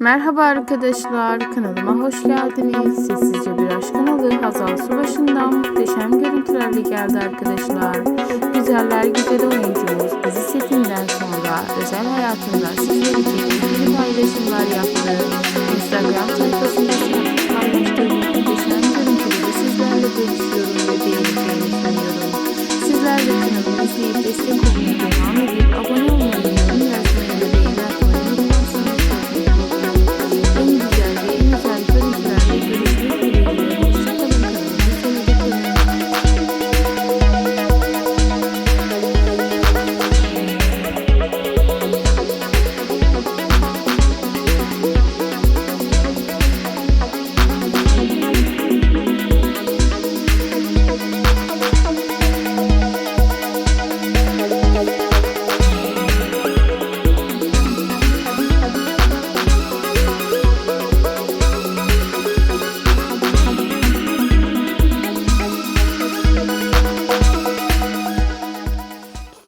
Merhaba arkadaşlar, kanalıma hoş geldiniz. Sessizce bir aşk kanalı Hazal Subaşı'ndan muhteşem görüntülerle geldi arkadaşlar. Güzeller güzel oyuncumuz dizi setinden sonra özel hayatında sizler için ilgili paylaşımlar yaptı. Instagram sayfasında paylaştığı muhteşem görüntüleri sizlerle bölüşüyorum ve beğenip beğenip Sizler de kanalımı izleyip destek olmayı